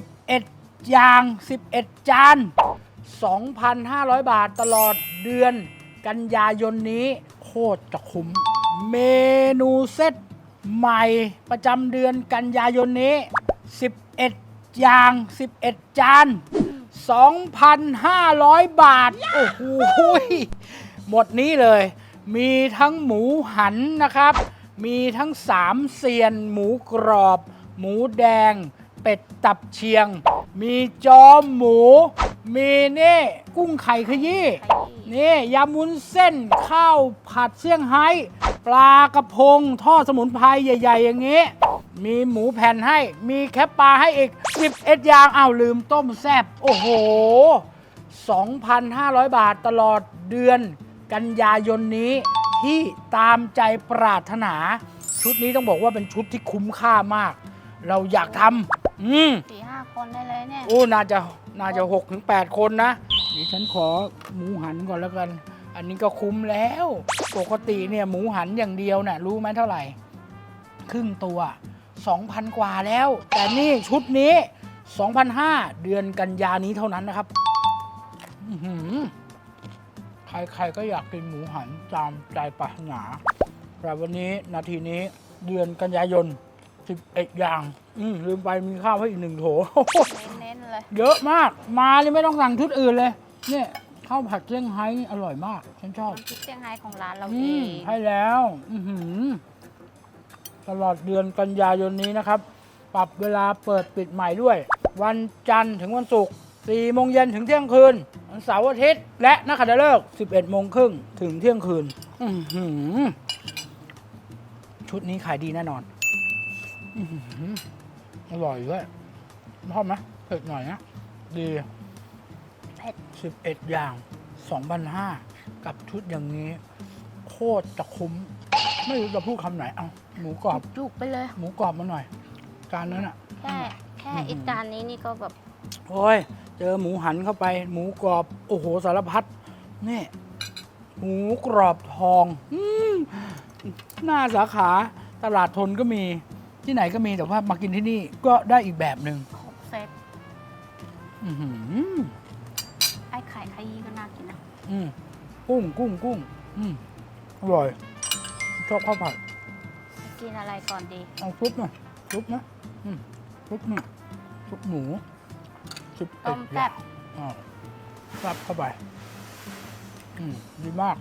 11 อย่าง 11 จาน 2,500 บาทตลอดเดือน กันยายนนี้ โคตรจะคุ้ม เมนูเซตใหม่ประจำเดือนกันยายนนี้ 11 อย่าง 11 จาน 2,500 บาท โอ้โหหมดนี้เลย มีทั้งหมูหันนะครับ มีทั้งสามเซียน หมูกรอบ หมูแดง เป็ดตับเชียง มีจอมหมู มีนี่กุ้งไข่ขยี้นี่ยำมุ้นเส้นข้าวผัดเซี่ยงไฮ้ปลากระพงทอดสมุนไพรใหญ่ ๆ อย่างนี้ มีหมูแผ่นให้ มีแคปปลาให้อีก 11อย่างอ้าวลืมต้มแซบโอ้โห 2,500 บาทตลอดเดือนกันยายนนี้ที่ตามใจปรารถนา ชุดนี้ต้องบอกว่าเป็นชุดที่คุ้มค่ามาก เราอยากทำอืมสี่ห้าคนได้เลยเนี่ย โอ้น่าจะน่าจะ6ถึง8คนนะนี่ฉันขอหมูหันก่อนแล้วกัน อันนี้ก็คุ้มแล้ว ปกติเนี่ยหมูหันอย่างเดียวน่ะรู้ไหมเท่าไหร่ ครึ่งตัว 2,000 กว่าแล้ว แต่นี่ชุดนี้ 2,500 เดือนกันยานี้เท่านั้นนะครับอื้อหือใครๆก็อยากกินหมูหันตามใจปรารถนาแต่วันนี้นาทีนี้เดือนกันยายน 11อย่าง อืมลืมไปมีข้าวให้อีกหนึ่งโถ เน้นๆเลย เยอะมาก มานี่ไม่ต้องสั่งชุดอื่นเลย เนี่ยข้าวผัดเซี่ยงไฮ้นี่อร่อยมาก ฉันชอบน้ำพริกเซี่ยงไฮ้ของร้านเราอืเอมงให้แล้ว อือหือ ตลอดเดือนกันยายนนี้นะครับ ปรับเวลาเปิดปิดใหม่ด้วย วันจันทร์ถึงวันศุกร์4โมงเย็นถึงเที่ยงคืน วันเสาร์อาทิตย์ และนักขัตฤกษ์11โมงครึ่งถึงเที่ยงคืน อือหือ ชุดนี้ขายดีแน่นอน อือหืออร่อยด้วยชอบไหมเผ็ดหน่อยนะ ดีเผ็ด11อย่าง2,500กับชุดอย่างนี้ โคตรจะคุ้ม ไม่รู้จะพูดคำไหน เอาหมูกรอบ จุกๆไปเลย หมูกรอบมาหน่อย จานนั้นอะ แค่แค่อีกจานนี้นี่ก็แบบ โอ้ย เจอหมูหันเข้าไป หมูกรอบ โอ้โห สารพัด นี่ หมูกรอบทองอมหน้าสาขาตลาดทนก็มี ที่ไหนก็มีแต่ว่ามากินที่นี่ก็ได้อีกแบบหนึ่งครบเซตอื้อหือไอ้ไข่ขยี้ก็น่ากินนะอืมกุ้งกุ้งกุ้งอืมอร่อย ชอบข้าวผัดกินอะไรก่อนดีเอาซุปหน่อยซุปนะอืมซุปนี่ซุปหมูซุปต้มแซ่บ อ่าแซ่บเข้าไป อืมดีมาก